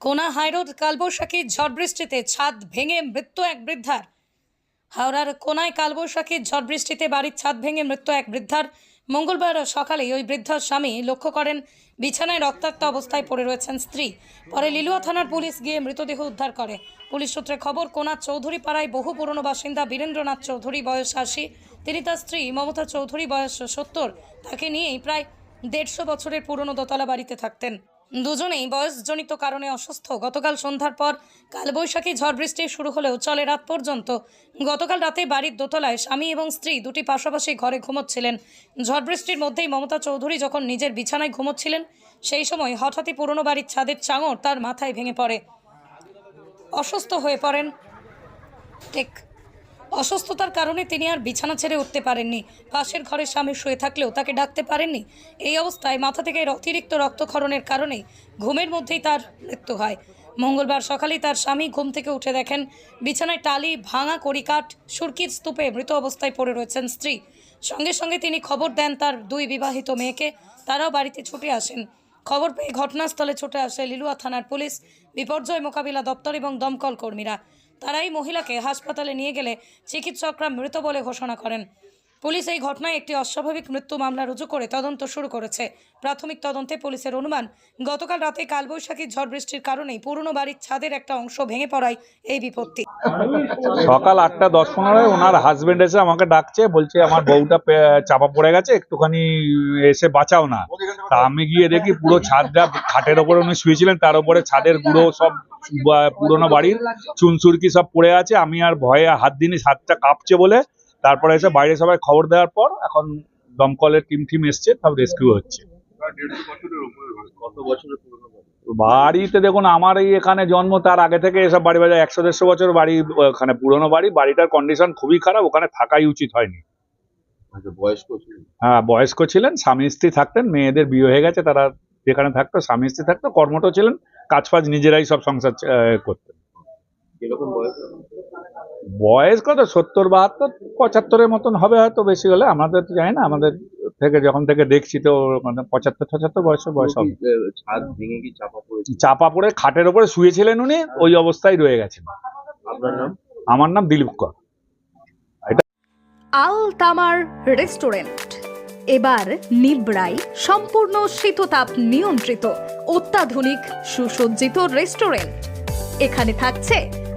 কোনা হাইরোড কালবৈশাখী ঝড় বৃষ্টিতে ছাদ ভেঙে মৃত্যু এক বৃদ্ধার। হাওড়ার কোনায় কালবৈশাখী ঝড় বৃষ্টিতে বাড়ির ছাদ ভেঙে মৃত্যু এক বৃদ্ধার। মঙ্গলবার সকালে ওই বৃদ্ধার স্বামী লক্ষ্য করেন, বিছানায় রক্তাক্ত অবস্থায় পড়ে রয়েছেন স্ত্রী। পরে লিলুয়া থানার পুলিশ গিয়ে মৃতদেহ উদ্ধার করে। পুলিশ সূত্রে খবর, কোনা চৌধুরী পাড়ায় বহু পুরনো বাসিন্দা বীরেন্দ্রনাথ চৌধুরী, বয়স আশি। তিনি তার স্ত্রী মমতা চৌধুরী, বয়স সত্তর। তাকে নিয়েই প্রায় দেড়শো বছরের পুরনো দোতলা বাড়িতে থাকতেন। দুজনেই বয়সজনিত কারণে অসুস্থ। গতকাল সন্ধ্যার পর কালবৈশাখী ঝড় বৃষ্টি শুরু হলেও চলে রাত পর্যন্ত। গতকাল রাতে বাড়ির দোতলায় স্বামী এবং স্ত্রী দুটি পাশাপাশি ঘরে ঘুমোচ্ছিলেন। ঝড় বৃষ্টির মধ্যেই মমতা চৌধুরী যখন নিজের বিছানায় ঘুমোচ্ছিলেন, সেই সময় হঠাৎই পুরনো বাড়ির ছাদের চাঙড় তার মাথায় ভেঙে পড়ে। অসুস্থ হয়ে পড়েন ঠিক অসুস্থতার কারণে তিনি আর বিছানা ছেড়ে উঠতে পারেননি। পাশের ঘরের স্বামী শুয়ে থাকলেও তাকে ডাকতে পারেননি। এই অবস্থায় মাথা থেকে অতিরিক্ত রক্তক্ষরণের কারণে ঘুমের মধ্যেই তার মৃত্যু হয়। মঙ্গলবার সকালেই তার স্বামী ঘুম থেকে উঠে দেখেন, বিছানায় টালি, ভাঙা কড়িকাঠ, সুরকির স্তূপে মৃত অবস্থায় পড়ে রয়েছেন স্ত্রী। সঙ্গে সঙ্গে তিনি খবর দেন তার দুই বিবাহিত মেয়েকে। তারাও বাড়িতে ছুটে আসেন। খবর পেয়ে ঘটনাস্থলে ছুটে আসে লিলুয়া থানার পুলিশ, বিপর্যয় মোকাবিলা দপ্তর এবং দমকল কর্মীরা। তারাই মহিলাকে হাসপাতালে নিয়ে গেলে চিকিৎসকরা মৃত বলে ঘোষণা করেন। পুলিশ এই ঘটনায় একটি অস্বাভাবিক মৃত্যু মামলা রুজু করে তদন্ত শুরু করেছে। প্রাথমিক তদন্তে পুলিশের অনুমান, গতকাল রাতে কালবৈশাখী ঝড় বৃষ্টির কারণেই পুরনো বাড়ির ছাদের একটা অংশ ভেঙে পড়ায় এই বিপত্তি। সকাল আটটা দশ পনেরোয় ওনার হাজবেন্ড এসে আমাকে ডাকছে, বলছে আমার বউটা চাপা পড়ে গেছে, একটুখানি এসে বাঁচাও না। তা আমি গিয়ে দেখি পুরো ছাদটা খাটের ওপরে উনি শুয়েছিলেন, তার উপরে ছাদের গুঁড়ো সব পুরোনো বাড়ির চুনসুরকি সব পড়ে আছে। আমি আর ভয়ে হাত দিনই ছাদটা কাঁপছে বলে তারপরে এসে বাইরে সবাই খবর দেওয়ার পর এখন দমকলের টিম টিম এসছে সব রেস্কিউ হচ্ছে। বাড়িতে দেখুন আমার এই এখানে জন্ম তার আগে থেকে এসব বাড়ি বাজার একশো দেড়শো বছর বাড়ি ওখানে পুরোনো বাড়ি বাড়িটার কন্ডিশন খুবই খারাপ ওখানে থাকাই উচিত হয়নি। আচ্ছা হ্যাঁ বয়স্ক ছিলেন স্বামী স্ত্রী থাকতেন মেয়েদের বিয়ে হয়ে গেছে তারা যেখানে থাকতো স্বামী স্ত্রী থাকতো কর্মঠ ছিলেন কাজ ফাজ নিজেরাই সব সংসার করতেন। কীরকম বয়স? বয়স কত? সত্তর বাহাত্তর পঁচাত্তরের মতন হবে হয়তো বেশি হলে আমাদের তো জানি না আমাদের থেকে যখন থেকে দেখছি তো মানে পঁচাত্তর পঁচাত্তর বয়স বয়স হবে। চাপা পড়েছে? চাপা পড়ে খাটের ওপরে শুয়েছিলেন উনি ওই অবস্থায় রয়ে গেছেন। আপনার নাম? আমার নাম দিলীপ কর। আল তামার রেস্টুরেন্ট। এবার নিবড়াই সম্পূর্ণ শীততাপ নিয়ন্ত্রিত অত্যাধুনিক সুসজ্জিত রেস্টুরেন্ট। এখানে থাকছে